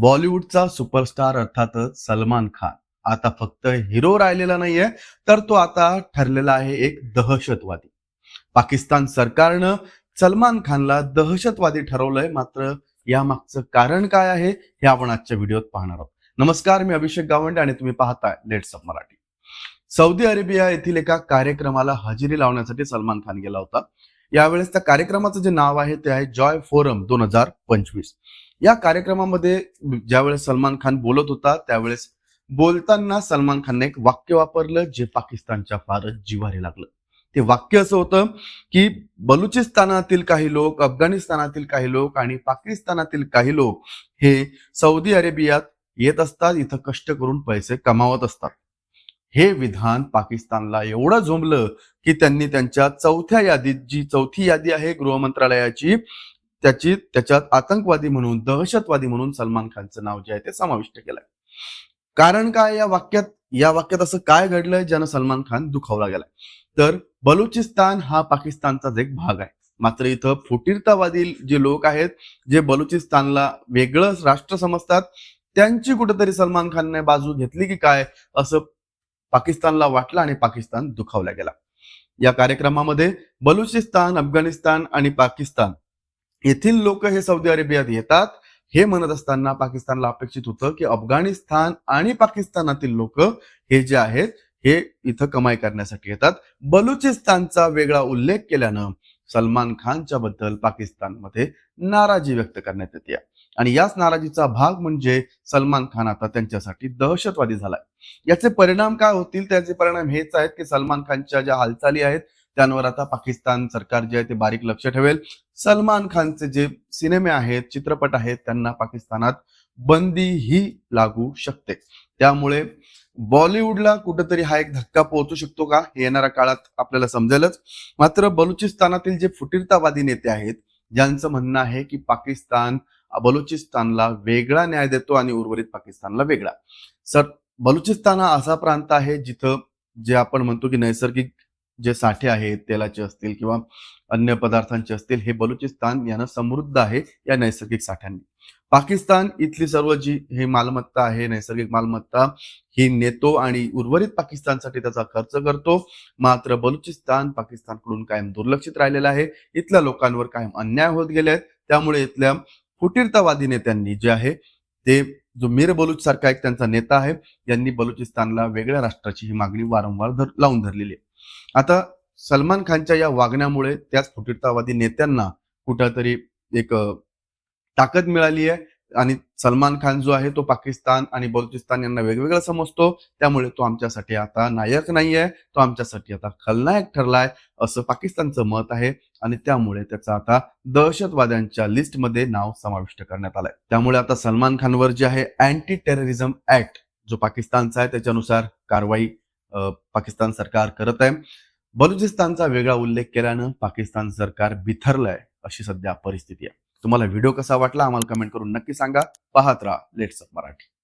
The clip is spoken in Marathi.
बॉलिवूडचा सुपरस्टार अर्थातच सलमान खान. आता फक्त हिरो राहिलेला नाहीये तर तो आता ठरलेला आहे एक दहशतवादी. पाकिस्तान सरकारनं सलमान खानला दहशतवादी ठरवलंय मात्र यामागचं कारण काय आहे हे आपण आजच्या व्हिडिओत पाहणार आहोत. नमस्कार मी अभिषेक गावंडे आणि तुम्ही पाहताय let's of Marathi. Saudi Arabia येथील एका कार्यक्रमाला हजेरी लावण्यासाठी सलमान खान गेला होता. यावेळेस त्या कार्यक्रमाचं जे नाव आहे ते आहे जॉय फोरम दोन हजार पंचवीस. या कार्यक्रमामध्ये ज्यावेळेस सलमान खान बोलत होता त्यावेळेस बोलताना सलमान खानने एक वाक्य वापरलं जे पाकिस्तानच्या फारच जिवारी लागलं. ते वाक्य असं होतं की बलुचिस्तानातील काही लोक अफगाणिस्तानातील काही लोक आणि पाकिस्तानातील काही लोक हे सौदी अरेबियात येत असतात इथं कष्ट करून पैसे कमावत असतात. हे विधान पाकिस्तानला एवढं झोंबलं की त्यांनी त्यांच्या चौथ्या यादीत जी चौथी यादी आहे गृह मंत्रालयाची त्याची त्याच्यात आतंकवादी म्हणून दहशतवादी म्हणून सलमान खानचं नाव जे आहे ते समाविष्ट केलंय. कारण काय या वाक्यात या वाक्यात असं काय घडलंय ज्यानं सलमान खान दुखावला गेलाय? तर बलुचिस्तान हा पाकिस्तानचाच एक भाग आहे. मात्र इथं फुटीरतावादी जे लोक आहेत जे बलुचिस्तानला वेगळं राष्ट्र समजतात त्यांची कुठेतरी सलमान खानने बाजू घेतली की काय? असं पाकिस्तानला वाटला आणि पाकिस्तान दुखावला गेला. या कार्यक्रमामध्ये बलुचिस्तान अफगाणिस्तान आणि पाकिस्तान येथील लोक हे सौदी अरेबियात येतात. हे म्हणत असताना पाकिस्तानला अपेक्षित होतं की अफगाणिस्तान आणि पाकिस्तानातील लोक हे जे आहेत हे इथं कमाई करण्यासाठी येतात. बलुचिस्तानचा वेगळा उल्लेख केल्यानं सलमान खानच्या बद्दल पाकिस्तानमध्ये नाराजी व्यक्त करण्यात येते. आणि याच नाराजीचा भाग म्हणजे सलमान खान आता त्यांच्यासाठी दहशतवादी झालाय. याचे परिणाम काय होतील? त्याचे परिणाम हेच आहेत की सलमान खानच्या ज्या हालचाली आहेत त्यांवर आता पाकिस्तान सरकार जे आहे ते बारीक लक्ष ठेवेल. सलमान खानचे जे सिनेमे आहेत चित्रपट आहेत त्यांना पाकिस्तानात बंदी ही लागू शकते. त्यामुळे बॉलिवूडला कुठेतरी हा एक धक्का पोहोचू शकतो का? हे येणाऱ्या काळात आपल्याला समजेलच. मात्र बलुचिस्तानातील जे फुटीरतावादी नेते आहेत ज्यांचं म्हणणं आहे की पाकिस्तान बलुचिस्तानला वेगळा न्याय देतो आणि उर्वरित पाकिस्तानला वेगळा. सर बलुचिस्तान हा असा प्रांत आहे जिथं जे आपण म्हणतो की नैसर्गिक जे साठे आहेत तेलाचे असतील किंवा अन्य पदार्थांचे असतील हे बलुचिस्तान यानं समृद्ध आहे या नैसर्गिक साठ्यांनी. पाकिस्तान इथली सर्व जी हे मालमत्ता आहे नैसर्गिक मालमत्ता ही नेतो आणि उर्वरित पाकिस्तानसाठी त्याचा खर्च करतो. मात्र बलुचिस्तान पाकिस्तानकडून कायम दुर्लक्षित राहिलेला आहे. इथल्या लोकांवर कायम अन्याय होत गेले आहेत त्यामुळे इथल्या फुटीरतावादी नेत्यांनी जे आहे ते जो मीर बलूच सारखा एक त्यांचा नेता आहे यांनी बलुचिस्तानला वेगळ्या राष्ट्राची ही मागणी वारंवार धर लावून धरलेली आहे. आता सलमान खानच्या या वागण्यामुळे त्याच फुटीरतावादी नेत्यांना कुठंतरी एक ताकद मिळाली आहे. आणि सलमान खान जो आहे तो पाकिस्तान आणि बलुचिस्तान यांना वेगवेगळं समजतो. त्यामुळे तो आमच्यासाठी आता नायक नाही आहे तो आमच्यासाठी आता खलनायक ठरलाय असं पाकिस्तानचं मत आहे आणि त्यामुळे त्याचा आता दहशतवाद्यांच्या लिस्टमध्ये नाव समाविष्ट करण्यात आलंय. त्यामुळे आता सलमान खानवर जे आहे अँटी टेररिझम ऍक्ट जो पाकिस्तानचा आहे त्याच्यानुसार कारवाई पाकिस्तान सरकार करत आहे. बलुचिस्तानचा वेगळा उल्लेख केल्यानं पाकिस्तान सरकार बिथरलंय अशी सध्या परिस्थिती आहे. तुम्हाला व्हिडिओ कसा वाटला आम्हाला कमेंट करून नक्की सांगा. पाहत राहा. लेट्स मराठी.